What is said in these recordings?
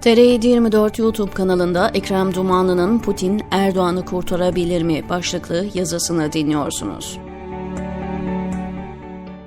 TR24 YouTube kanalında Ekrem Dumanlı'nın Putin Erdoğan'ı kurtarabilir mi başlıklı yazısını dinliyorsunuz.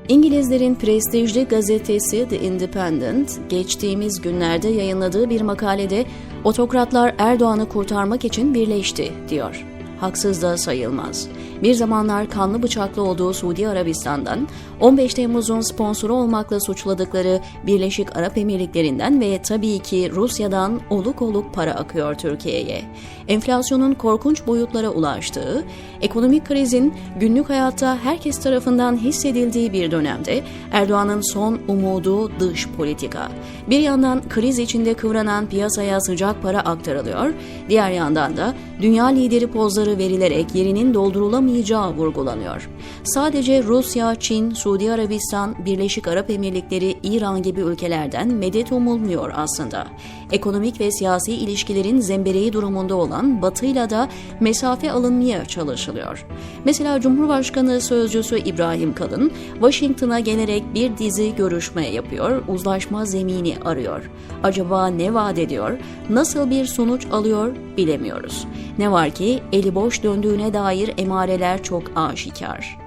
İngilizlerin prestijli gazetesi The Independent, geçtiğimiz günlerde yayınladığı bir makalede otokratlar Erdoğan'ı kurtarmak için birleşti, diyor. Haksız da sayılmaz. Bir zamanlar kanlı bıçaklı olduğu Suudi Arabistan'dan, 15 Temmuz'un sponsoru olmakla suçladıkları Birleşik Arap Emirlikleri'nden ve tabii ki Rusya'dan oluk oluk para akıyor Türkiye'ye. Enflasyonun korkunç boyutlara ulaştığı, ekonomik krizin günlük hayatta herkes tarafından hissedildiği bir dönemde Erdoğan'ın son umudu dış politika. Bir yandan kriz içinde kıvranan piyasaya sıcak para aktarılıyor, diğer yandan da dünya lideri pozları verilerek yerinin doldurulamayacağı vurgulanıyor. Sadece Rusya, Çin, Suudi Arabistan, Birleşik Arap Emirlikleri, İran gibi ülkelerden medet umulmuyor aslında. Ekonomik ve siyasi ilişkilerin zembereği durumunda olan Batı'yla da mesafe alınmaya çalışılıyor. Mesela Cumhurbaşkanı Sözcüsü İbrahim Kalın, Washington'a gelerek bir dizi görüşme yapıyor, uzlaşma zemini arıyor. Acaba ne vaat ediyor, nasıl bir sonuç alıyor bilemiyoruz. Ne var ki eli boş döndüğüne dair emareler çok aşikar.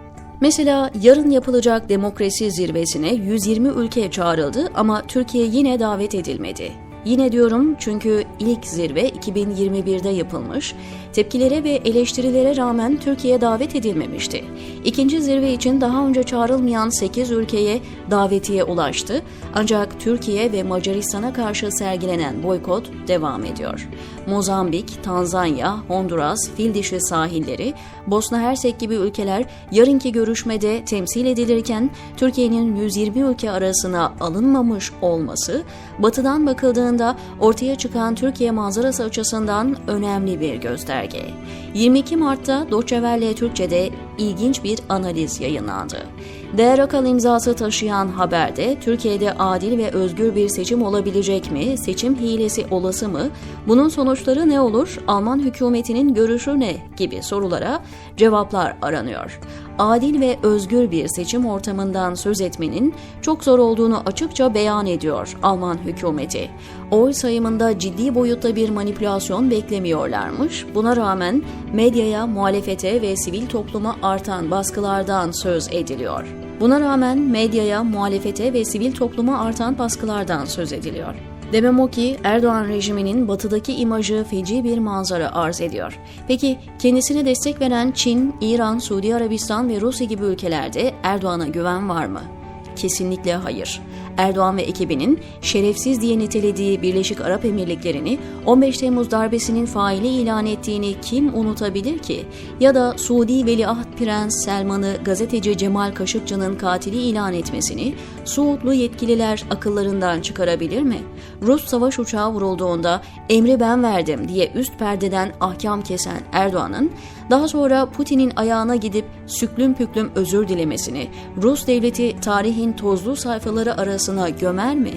Mesela yarın yapılacak demokrasi zirvesine 120 ülke çağrıldı ama Türkiye yine davet edilmedi. Yine diyorum çünkü ilk zirve 2021'de yapılmış, tepkilere ve eleştirilere rağmen Türkiye davet edilmemişti. İkinci zirve için daha önce çağrılmayan 8 ülkeye davetiye ulaştı ancak Türkiye ve Macaristan'a karşı sergilenen boykot devam ediyor. Mozambik, Tanzanya, Honduras, Fildişi sahilleri, Bosna Hersek gibi ülkeler yarınki görüşmede temsil edilirken Türkiye'nin 120 ülke arasına alınmamış olması, batıdan bakıldığında ortaya çıkan Türkiye manzarası açısından önemli bir gösterge. 22 Mart'ta Deutsche Türkçe'de ilginç bir analiz yayınlandı. Değer akal imzası taşıyan haberde Türkiye'de adil ve özgür bir seçim olabilecek mi, seçim hilesi olası mı, bunun sonuçları ne olur, Alman hükümetinin görüşü ne gibi sorulara cevaplar aranıyor. Adil ve özgür bir seçim ortamından söz etmenin çok zor olduğunu açıkça beyan ediyor Alman hükümeti. Oy sayımında ciddi boyutta bir manipülasyon beklemiyorlarmış. Buna rağmen medyaya, muhalefete ve sivil topluma artan baskılardan söz ediliyor. Buna rağmen medyaya, muhalefete ve sivil topluma artan baskılardan söz ediliyor. Demem o ki Erdoğan rejiminin batıdaki imajı feci bir manzara arz ediyor. Peki kendisine destek veren Çin, İran, Suudi Arabistan ve Rusya gibi ülkelerde Erdoğan'a güven var mı? Kesinlikle hayır. Erdoğan ve ekibinin şerefsiz diye nitelediği Birleşik Arap Emirlikleri'ni 15 Temmuz darbesinin faili ilan ettiğini kim unutabilir ki? Ya da Suudi Veliaht Prens Selman'ı gazeteci Cemal Kaşıkçı'nın katili ilan etmesini Suudlu yetkililer akıllarından çıkarabilir mi? Rus savaş uçağı vurulduğunda emri ben verdim diye üst perdeden ahkam kesen Erdoğan'ın daha sonra Putin'in ayağına gidip süklüm püklüm özür dilemesini Rus devleti tarihin tozlu sayfaları arasına gömer mi?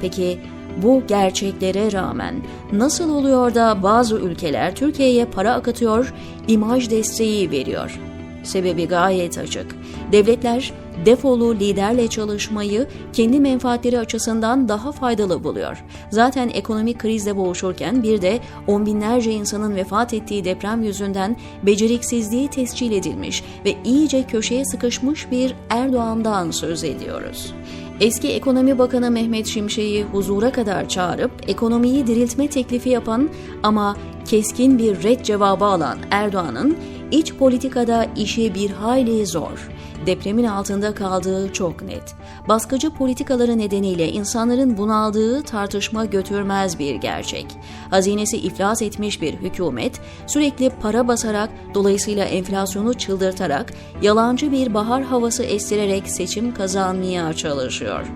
Peki bu gerçeklere rağmen nasıl oluyor da bazı ülkeler Türkiye'ye para akıtıyor, imaj desteği veriyor? Sebebi gayet açık. Devletler defolu liderle çalışmayı kendi menfaatleri açısından daha faydalı buluyor. Zaten ekonomik krizle boğuşurken bir de on binlerce insanın vefat ettiği deprem yüzünden beceriksizliği tescil edilmiş ve iyice köşeye sıkışmış bir Erdoğan'dan söz ediyoruz. Eski Ekonomi Bakanı Mehmet Şimşek'i huzura kadar çağırıp ekonomiyi diriltme teklifi yapan ama keskin bir red cevabı alan Erdoğan'ın iç politikada işi bir hayli zor. Depremin altında kaldığı çok net. Baskıcı politikaları nedeniyle insanların bunaldığı tartışma götürmez bir gerçek. Hazinesi iflas etmiş bir hükümet sürekli para basarak dolayısıyla enflasyonu çıldırtarak yalancı bir bahar havası estirerek seçim kazanmaya çalışıyor.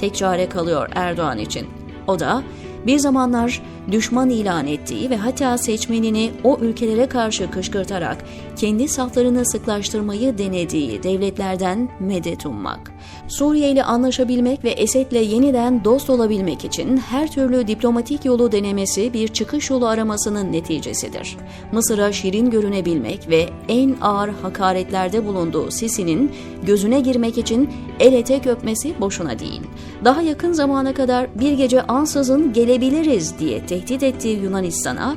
Tek çare kalıyor Erdoğan için. O da bir zamanlar düşman ilan ettiği ve hatta seçmenini o ülkelere karşı kışkırtarak kendi saflarını sıklaştırmayı denediği devletlerden medet ummak. Suriye ile anlaşabilmek ve Esed'le yeniden dost olabilmek için her türlü diplomatik yolu denemesi bir çıkış yolu aramasının neticesidir. Mısır'a şirin görünebilmek ve en ağır hakaretlerde bulunduğu Sisi'nin gözüne girmek için el etek öpmesi boşuna değil. Daha yakın zamana kadar bir gece ansızın gelebiliriz diye tehdit ettiği Yunanistan'a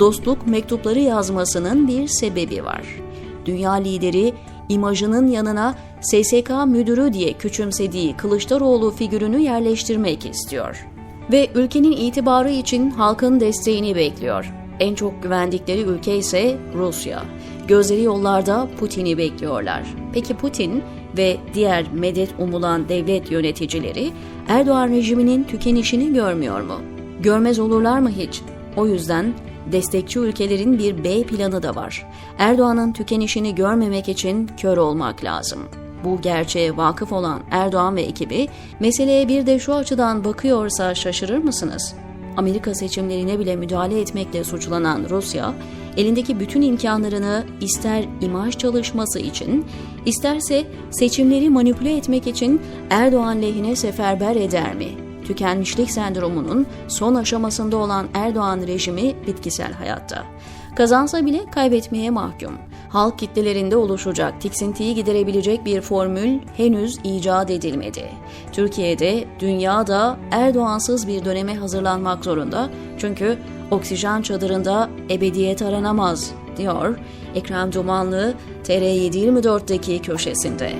dostluk mektupları yazmasının bir sebebi var. Dünya lideri imajının yanına SSK müdürü diye küçümsediği Kılıçdaroğlu figürünü yerleştirmek istiyor. Ve ülkenin itibarı için halkın desteğini bekliyor. En çok güvendikleri ülke ise Rusya. Gözleri yollarda Putin'i bekliyorlar. Peki Putin ve diğer medet umulan devlet yöneticileri Erdoğan rejiminin tükenişini görmüyor mu? Görmez olurlar mı hiç? O yüzden destekçi ülkelerin bir B planı da var. Erdoğan'ın tükenişini görmemek için kör olmak lazım. Bu gerçeğe vakıf olan Erdoğan ve ekibi meseleye bir de şu açıdan bakıyorsa şaşırır mısınız? Amerika seçimlerine bile müdahale etmekle suçlanan Rusya, elindeki bütün imkanlarını ister imaj çalışması için, isterse seçimleri manipüle etmek için Erdoğan lehine seferber eder mi? Tükenmişlik sendromunun son aşamasında olan Erdoğan rejimi bitkisel hayatta. Kazansa bile kaybetmeye mahkum. Halk kitlelerinde oluşacak tiksintiyi giderebilecek bir formül henüz icat edilmedi. Türkiye'de, dünyada Erdoğansız bir döneme hazırlanmak zorunda. Çünkü oksijen çadırında ebediyet aranamaz, diyor Ekrem Dumanlı TR724'deki köşesinde.